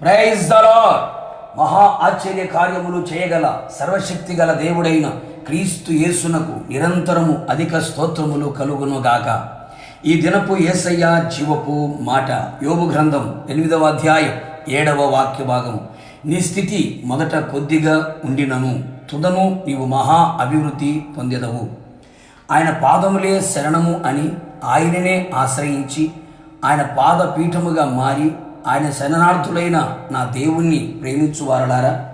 Praise మహా ఆశ్చర్య కార్యములు చేయగల సర్వశక్తి గల దేవుడైన క్రీస్తు యేసునకు నిరంతరము అధిక స్తోత్రములు కలుగునుగాక. ఈ దినపు యేసయ్య జీవపు మాట. యోగు గ్రంథం ఎనిమిదవ అధ్యాయం ఏడవ వాక్య భాగం. నీ స్థితి మొదట కొద్దిగా ఉండినను. తుదను నీవు మహా అభివృద్ధి పొందెదవు. ఆయన పాదములే శరణము అని ఆయననే ఆశ్రయించి ఆయన పాదపీఠముగా మారి ఆయన శరణార్థులైన నా దేవుణ్ణి ప్రేమించువారలారా.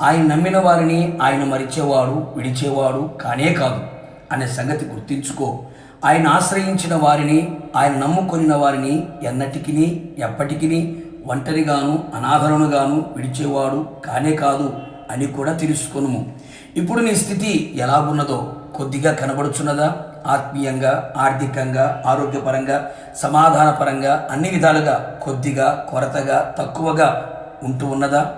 ఆయన నమ్మిన వారిని ఆయన మరిచేవాడు విడిచేవాడు కానే కాదు అనే సంగతి గుర్తించుకో. ఆయన ఆశ్రయించిన వారిని ఆయన నమ్ముకొనిన వారిని ఎన్నటికిని ఎప్పటికిని ఒంటరిగాను అనాథరునుగాను విడిచేవాడు కానే కాదు అని కూడా తెలుసుకొనుము. ఇప్పుడు నీ స్థితి ఎలాగున్నదో కొద్దిగా కనబడుచున్నదా? ఆత్మీయంగా ఆర్థికంగా ఆరోగ్యపరంగా సమాధానపరంగా అన్ని విధాలుగా కొద్దిగా కొరతగా తక్కువగా ఉంటూ ఉన్నదా?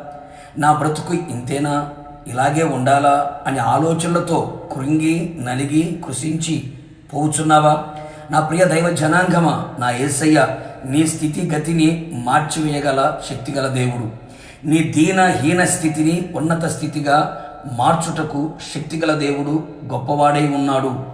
నా బ్రతుకు ఇంతేనా? ఇలాగే ఉండాలా? అనే ఆలోచనలతో కృంగి నలిగి కృషించి పోవుచున్నావా? నా ప్రియ దైవ జనాంగమా నా యేసయ్య నీ స్థితి గతిని మార్చివేయగల శక్తిగల దేవుడు. నీ దీనహీన స్థితిని ఉన్నత స్థితిగా మార్చుటకు శక్తిగల దేవుడు గొప్పవాడై ఉన్నాడు.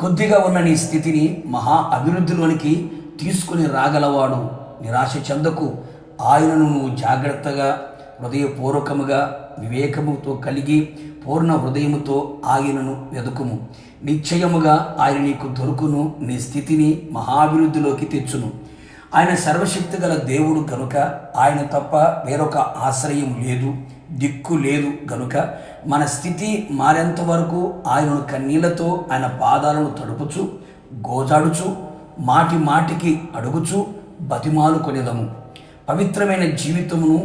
కొద్దిగా ఉన్న నీ స్థితిని మహా అభివృద్ధిలోనికి తీసుకుని రాగలవాడు. నిరాశ చెందకు. ఆయనను నువ్వు జాగ్రత్తగా హృదయపూర్వకముగా వివేకముతో కలిగి పూర్ణ హృదయముతో ఆయనను వెదుకుము. నిశ్చయముగా ఆయన నీకు దొరుకును. నీ స్థితిని మహాభివృద్ధిలోకి తెచ్చును. ఆయన సర్వశక్తి గల దేవుడు కనుక ఆయన తప్ప వేరొక ఆశ్రయం లేదు. దిక్కు లేదు గనుక మన స్థితి మారేంత వరకు ఆయనను కన్నీళ్ళతో ఆయన పాదాలను తడుపుచు గోజాడుచు మాటి మాటికి అడుగుచు బతిమాలు కొనేదము పవిత్రమైన జీవితమును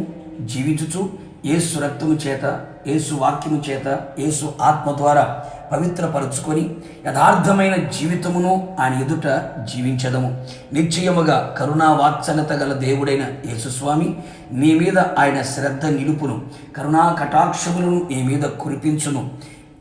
జీవించుచు ఏసు రక్తము చేత ఏసు వాక్యము చేత ఏసు ఆత్మ ద్వారా పవిత్రపరుచుకొని యథార్థమైన జీవితమును ఆయన ఎదుట జీవించదము. నిశ్చయముగా కరుణా వాత్సల్యత గల దేవుడైన యేసుస్వామి నీ మీద ఆయన శ్రద్ధ నిలుపును. కరుణా కటాక్షములను నీ మీద కురిపించును.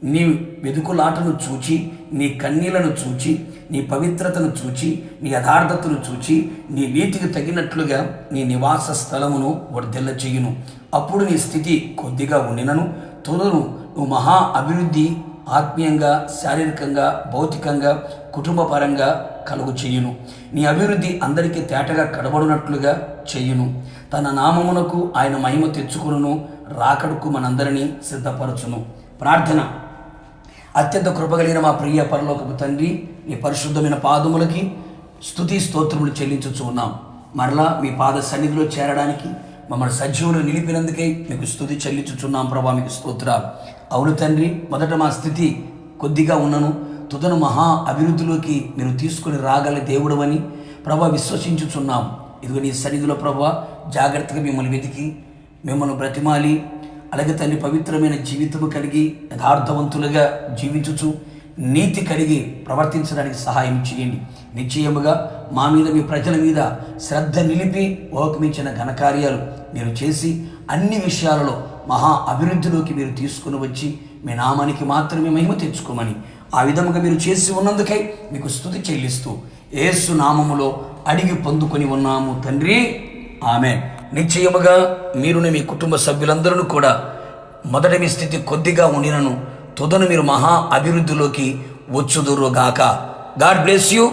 నీ వెదుకులాటను చూచి నీ కన్నీలను చూచి నీ పవిత్రతను చూచి నీ యథార్థతను చూచి నీ నీతికి తగినట్లుగా నీ నివాస స్థలమును వర్ధిల్ల చేయును. అప్పుడు నీ స్థితి కొద్దిగా ఉండినను. తొలను నువ్వు మహా అభివృద్ధి ఆత్మీయంగా శారీరకంగా భౌతికంగా కుటుంబపరంగా కలుగు చేయును. నీ అభివృద్ధి అందరికీ తేటగా కడబడినట్లుగా చేయును. తన నామమునకు ఆయన మహిమ తెచ్చుకును రాకడుకు మనందరినీ సిద్ధపరచును. ప్రార్థన. అత్యంత కృపగలిగిన మా ప్రియ పరలోకపు తండ్రి నీ పరిశుద్ధమైన పాదములకి స్థుతి స్తోత్రములు చెల్లించుచు ఉన్నాం. మరలా మీ పాద సన్నిధిలో చేరడానికి మమ్మల్ని సజీవులు నిలిపినందుకే మీకు స్థుతి చెల్లించుచున్నాం ప్రభా మీకు స్తోత్రాలు అవును తండ్రి మొదట మా స్థితి కొద్దిగా ఉన్నను తుదను మహా అభివృద్ధిలోకి మీరు తీసుకుని రాగల దేవుడవని ప్రభా విశ్వసించుచున్నాం ఇదిగో నీ సన్నిధిలో ప్రభా జాగ్రత్తగా మిమ్మల్ని వెతికి మిమ్మల్ని బ్రతిమాలి అలాగే తల్లి పవిత్రమైన జీవితము కలిగి యథార్థవంతులుగా జీవించుచు నీతి కలిగి ప్రవర్తించడానికి సహాయం చేయండి. నిశ్చయముగా మా మీద మీ ప్రజల మీద శ్రద్ధ నిలిపి ఓకమించిన ఘనకార్యాలు మీరు చేసి అన్ని విషయాలలో మహా అభివృద్ధిలోకి మీరు తీసుకుని వచ్చి మీ నామానికి మాత్రమే మహిమ తెచ్చుకోమని ఆ విధముగా మీరు చేసి ఉన్నందుకై మీకు స్థుతి చెల్లిస్తూ ఏసు నామములో అడిగి పొందుకొని ఉన్నాము తండ్రి. ఆమె నిశ్చయముగా మీరుని మీ కుటుంబ సభ్యులందరూ కూడా మొదట మీ స్థితి కొద్దిగా ఉండినను తుదను మీరు మహా అభివృద్ధిలోకి వచ్చుదురుగాక. God bless you.